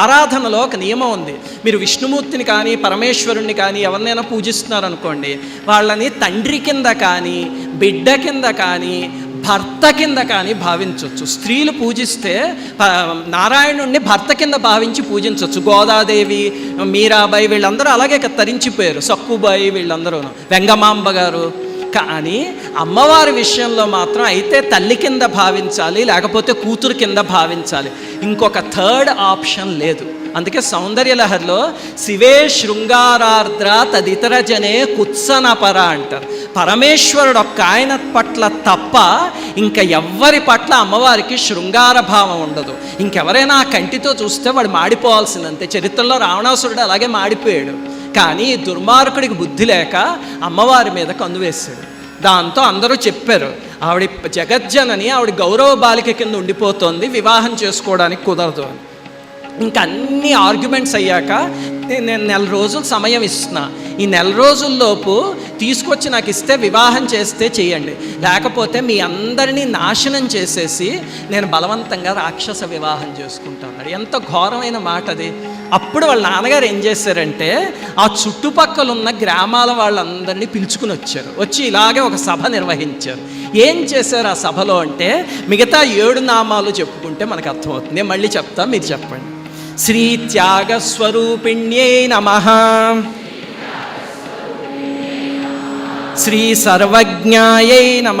ఆరాధనలో ఒక నియమం ఉంది. మీరు విష్ణుమూర్తిని కానీ పరమేశ్వరుణ్ణి కానీ ఎవరినైనా పూజిస్తున్నారనుకోండి వాళ్ళని తండ్రి కింద కానీ బిడ్డ కింద కానీ భర్త కింద కానీ భావించవచ్చు స్త్రీలు పూజిస్తే నారాయణుణ్ణి భర్త కింద భావించి పూజించవచ్చు గోదాదేవి మీరాబాయి వీళ్ళందరూ అలాగే తరించిపోయారు. సక్కుబాయి వీళ్ళందరూ వెంగమాంబ గారు కానీ అమ్మవారి విషయంలో మాత్రం అయితే తల్లి కింద భావించాలి లేకపోతే కూతురు కింద భావించాలి. ఇంకొక థర్డ్ ఆప్షన్ లేదు. అందుకే సౌందర్యలహరిలో శివే శృంగారార్ద్ర తదితర జనే కుత్సనపర అంటారు. పరమేశ్వరుడు ఒక్క ఆయన పట్ల తప్ప ఇంకా ఎవ్వరి పట్ల అమ్మవారికి శృంగార భావం ఉండదు. ఇంకెవరైనా కంటితో చూస్తే వాడు మాడిపోవాల్సిందంతే. చరిత్రలో రావణాసురుడు అలాగే మాడిపోయాడు. కానీ దుర్మార్గుడికి బుద్ధి లేక అమ్మవారి మీద కన్ను వేశాడు. దాంతో అందరూ చెప్పారు ఆవిడ జగజ్జనని ఆవిడ గౌరవ బాలిక కింద ఉండిపోతోంది వివాహం చేసుకోవడానికి కుదరదు అని. ఇంకా అన్ని ఆర్గ్యుమెంట్స్ అయ్యాక నేను నెల రోజులు సమయం ఇస్తున్నా. ఈ నెల రోజుల్లోపు తీసుకొచ్చి నాకు ఇస్తే వివాహం చేస్తే చేయండి. లేకపోతే మీ అందరినీ నాశనం చేసేసి నేను బలవంతంగా రాక్షస వివాహం చేసుకుంటాను. ఎంత ఘోరమైన మాట అది అప్పుడు వాళ్ళ నాన్నగారు ఏం చేశారంటే ఆ చుట్టుపక్కల ఉన్న గ్రామాల వాళ్ళందరినీ పిలుచుకుని వచ్చారు. వచ్చి ఇలాగే ఒక సభ నిర్వహించారు. ఏం చేశారు ఆ సభలో అంటే మిగతా ఏడు నామాలు చెప్పుకుంటే మనకు అర్థమవుతుంది. నేను మళ్ళీ చెప్తా మీరు చెప్పండి. శ్రీ త్యాగ స్వరూపిణ్యై నమ. శ్రీ సర్వజ్ఞాయై నమ.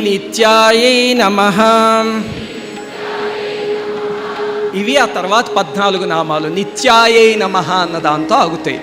నిత్యాయై నమ. ఇవి ఆ తర్వాత పద్నాలుగు నామాలు. నిత్యాయై నమ అన్న దాంతో ఆగుతాయి.